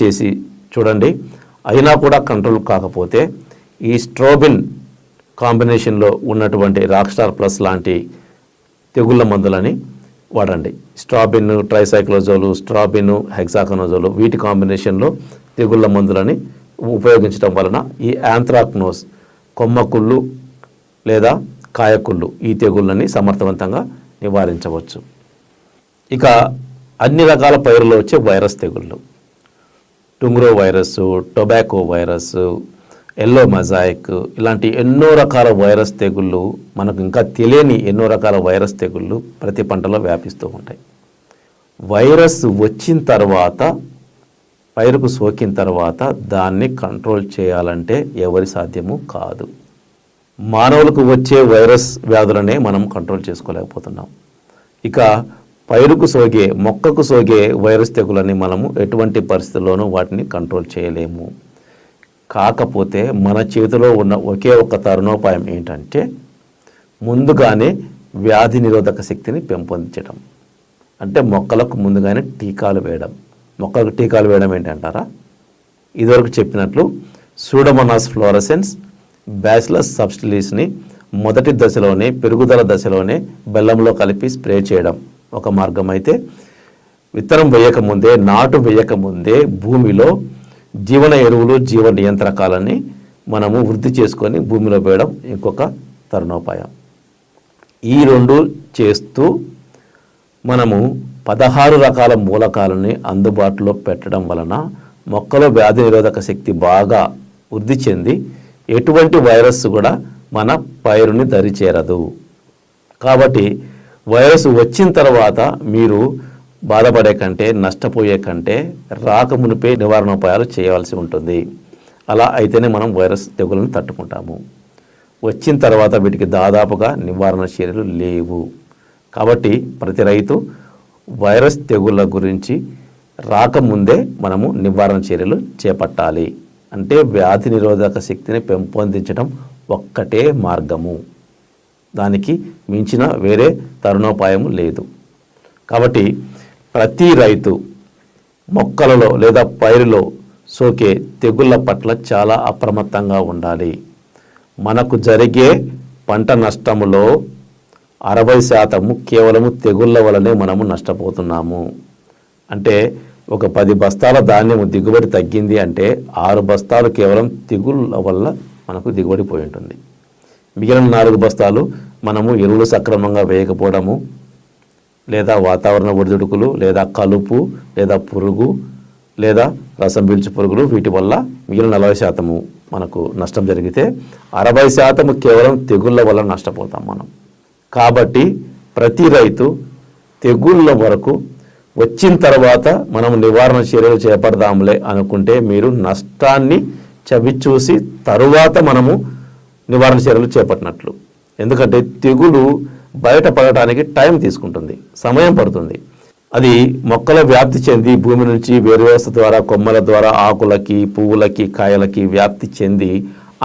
చేసి చూడండి. అయినా కూడా కంట్రోల్ కాకపోతే ఈ స్ట్రోబిన్ కాంబినేషన్లో ఉన్నటువంటి రాక్స్టార్ ప్లస్ లాంటి తెగుళ్ళ మందులని వాడండి. స్ట్రాబిన్ ట్రైసైక్లోజోలు స్ట్రాబిన్ హెగ్జాకనోజోలు వీటి కాంబినేషన్లో తెగుళ్ళ మందులని ఉపయోగించడం వలన ఈ యాంథ్రాక్నోస్ కొమ్మకుళ్ళు లేదా కాయకుళ్ళు ఈ తెగుళ్ళని సమర్థవంతంగా నివారించవచ్చు. ఇక అన్ని రకాల పైరులో వచ్చే వైరస్ తెగుళ్ళు. Tungro virus tobacco virus yellow mosaic ఇలాంటి ఎన్నో రకాల వైరస్ తెగుళ్ళు మనకు ఇంకా తెలియని ఎన్నో రకాల వైరస్ తెగుళ్ళు ప్రతి పంటలో వ్యాపిస్తూ ఉంటాయి. వైరస్ వచ్చిన తర్వాత పైరుకు సోకిన తర్వాత దాన్ని కంట్రోల్ చేయాలంటే ఎవరి సాధ్యము కాదు. మానవులకు వచ్చే వైరస్ వ్యాధులనే మనం కంట్రోల్ చేసుకోలేకపోతున్నాం. ఇక పైరుకు సోకే మొక్కకు సోకే వైరస్ తెగులని మనము ఎటువంటి పరిస్థితుల్లోనూ వాటిని కంట్రోల్ చేయలేము. కాకపోతే మన చేతిలో ఉన్న ఒకే ఒక తరుణోపాయం ఏంటంటే ముందుగానే వ్యాధి నిరోధక శక్తిని పెంపొందించడం. అంటే మొక్కలకు ముందుగానే టీకాలు వేయడం. మొక్కలకు టీకాలు వేయడం ఏంటంటారా? ఇదివరకు చెప్పినట్లు సూడమోనాస్ ఫ్లోరసెన్స్ బ్యాచిలస్ సబ్స్టిలీస్ని మొదటి దశలోనే పెరుగుదల దశలోనే బెల్లంలో కలిపి స్ప్రే చేయడం. ఒక మార్గం అయితే విత్తనం వేయకముందే నాటు వేయకముందే భూమిలో జీవన ఎరువులు జీవ నియంత్రకాలని మనము వృద్ధి చేసుకొని భూమిలో వేయడం ఇంకొక తరుణోపాయం. ఈ రెండు చేస్తూ మనము పదహారు రకాల మూలకాలని అందుబాటులో పెట్టడం వలన మొక్కలో వ్యాధి నిరోధక శక్తి బాగా వృద్ధి చెంది ఎటువంటి వైరస్ కూడా మన పైరుని దరిచేరదు. కాబట్టి వైరస్ వచ్చిన తర్వాత మీరు బాధపడే కంటే నష్టపోయే కంటే రాకమునిపే నివారణోపాయాలు చేయవలసి ఉంటుంది. అలా అయితేనే మనం వైరస్ తెగులను తట్టుకుంటాము. వచ్చిన తర్వాత వీటికి దాదాపుగా నివారణ చర్యలు లేవు. కాబట్టి ప్రతి రైతు వైరస్ తెగుళ్ళ గురించి రాకముందే మనము నివారణ చర్యలు చేపట్టాలి. అంటే వ్యాధి నిరోధక శక్తిని పెంపొందించడం ఒక్కటే మార్గము. దానికి మించిన వేరే తరుణోపాయం లేదు. కాబట్టి ప్రతి రైతు మొక్కలలో లేదా పైరులో సోకే తెగుళ్ళ పట్ల చాలా అప్రమత్తంగా ఉండాలి. మనకు జరిగే పంట నష్టములో అరవై శాతము కేవలము తెగుళ్ళ వలనే మనము నష్టపోతున్నాము. అంటే ఒక పది బస్తాల ధాన్యము దిగుబడి తగ్గింది అంటే ఆరు బస్తాలు కేవలం తెగుళ్ళ వల్ల మనకు దిగుబడి పోయి ఉంటుంది. మిగిలిన నాలుగు బస్తాలు మనము ఎరువులు సక్రమంగా వేయకపోవడము లేదా వాతావరణ ఒడిదుడుకులు లేదా కలుపు లేదా పురుగు లేదా రసం పీల్చు పురుగులు వీటి వల్ల మిగిలిన నలభై శాతము మనకు నష్టం జరిగితే అరవై శాతము కేవలం తెగుళ్ళ వల్ల నష్టపోతాం మనం. కాబట్టి ప్రతి రైతు తెగుళ్ళ వరకు వచ్చిన తర్వాత మనం నివారణ చర్యలు చేపడదాంలే అనుకుంటే మీరు నష్టాన్ని చవిచూసి తరువాత మనము నివారణ చర్యలు చేపట్టినట్లు. ఎందుకంటే తెగులు బయటపడటానికి టైం తీసుకుంటుంది సమయం పడుతుంది. అది మొక్కల వ్యాప్తి చెంది భూమి నుంచి వేరు ద్వారా కొమ్మల ద్వారా ఆకులకి పువ్వులకి కాయలకి వ్యాప్తి చెంది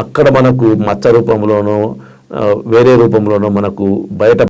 అక్కడ మనకు మచ్చ రూపంలోనో వేరే రూపంలోనో మనకు బయట